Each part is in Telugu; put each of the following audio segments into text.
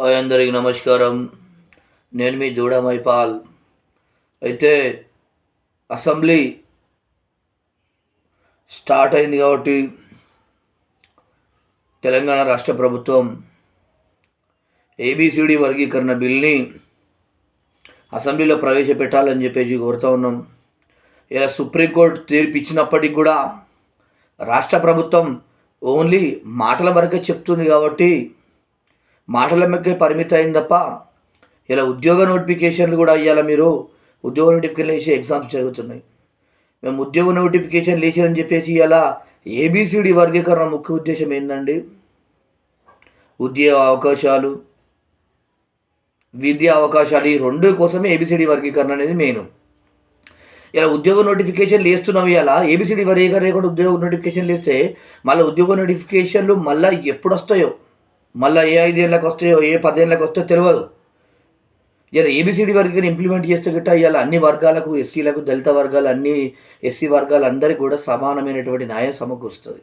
హాయ్ అందరికి నమస్కారం. నేను మీ దూడమైపాల్ అయితే అసెంబ్లీ స్టార్ట్ అయింది కాబట్టి తెలంగాణ రాష్ట్ర ప్రభుత్వం ఏబిసిడి వర్గీకరణ బిల్ని అసెంబ్లీలో ప్రవేశపెట్టాలని చెప్పేసి కోరుతా ఉన్నాం. ఇలా సుప్రీంకోర్టు తీర్పు ఇచ్చినప్పటికి కూడా రాష్ట్ర ప్రభుత్వం ఓన్లీ మాటల వరకే చెప్తుంది కాబట్టి మాటల మెక్కే పరిమితి అయింది తప్ప ఇలా ఉద్యోగ నోటిఫికేషన్లు కూడా ఇవ్వాలి మీరు? ఉద్యోగ నోటిఫికేషన్ వేసి ఎగ్జామ్స్ జరుగుతున్నాయి. మేము ఉద్యోగ నోటిఫికేషన్ లేచారని చెప్పేసి ఇలా ఏబిసిడి వర్గీకరణ ముఖ్య ఉద్దేశం ఏంటండి ఉద్యోగ అవకాశాలు విద్యా అవకాశాలు ఈ రెండు కోసమే ఏబిసిడి వర్గీకరణ అనేది మెయిన్. ఇలా ఉద్యోగ నోటిఫికేషన్ లేస్తున్నావు ఇలా ఏబిసిడి వర్గీకరణ కూడా ఉద్యోగ నోటిఫికేషన్ లేస్తే మళ్ళీ ఉద్యోగ నోటిఫికేషన్లు మళ్ళీ ఎప్పుడు వస్తాయో? మళ్ళీ ఏ ఐదేళ్ళకి వస్తాయో ఏ పదేళ్ళకి వస్తాయో తెలియదు ఇలా ఏబిసిడి వరకు ఇంప్లిమెంట్ చేస్తే గిట్ట ఇవాళ అన్ని వర్గాలకు ఎస్సీలకు దళిత వర్గాలు అన్ని ఎస్సీ వర్గాలు అందరికీ కూడా సమానమైనటువంటి న్యాయం సమకూరుస్తుంది.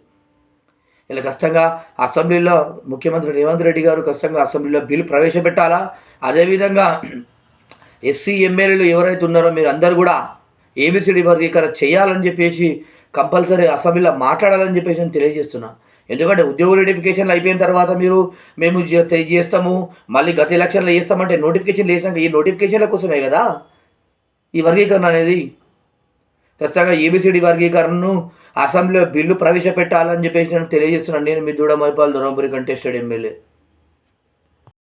ఇలా కష్టంగా అసెంబ్లీలో ముఖ్యమంత్రి రేవంత్ రెడ్డి గారు కష్టంగా అసెంబ్లీలో బిల్ ప్రవేశపెట్టాలా? అదేవిధంగా ఎస్సీ ఎమ్మెల్యేలు ఎవరైతే ఉన్నారో మీరు అందరు కూడా ఏబిసిడి వర్గీకరణ చేయాలని చెప్పేసి కంపల్సరీ అసెంబ్లీలో మాట్లాడాలని చెప్పేసి నేను తెలియజేస్తున్నా. ఎందుకంటే ఉద్యోగ నోటిఫికేషన్లు అయిపోయిన తర్వాత మీరు మేము చేస్తాము మళ్ళీ గత ఎలక్షన్లో చేస్తామంటే నోటిఫికేషన్ వేసినాక ఈ నోటిఫికేషన్ల కోసమే కదా? ఈ వర్గీకరణ అనేది. ఖచ్చితంగా ఏబిసిడి వర్గీకరణను అసెంబ్లీలో బిల్లు ప్రవేశపెట్టాలని చెప్పేసి నేను తెలియజేస్తున్నాను. నేను మీ దూడమైపాల్ దొరంపురి కంటెస్టెడ్ ఎమ్మెల్యే.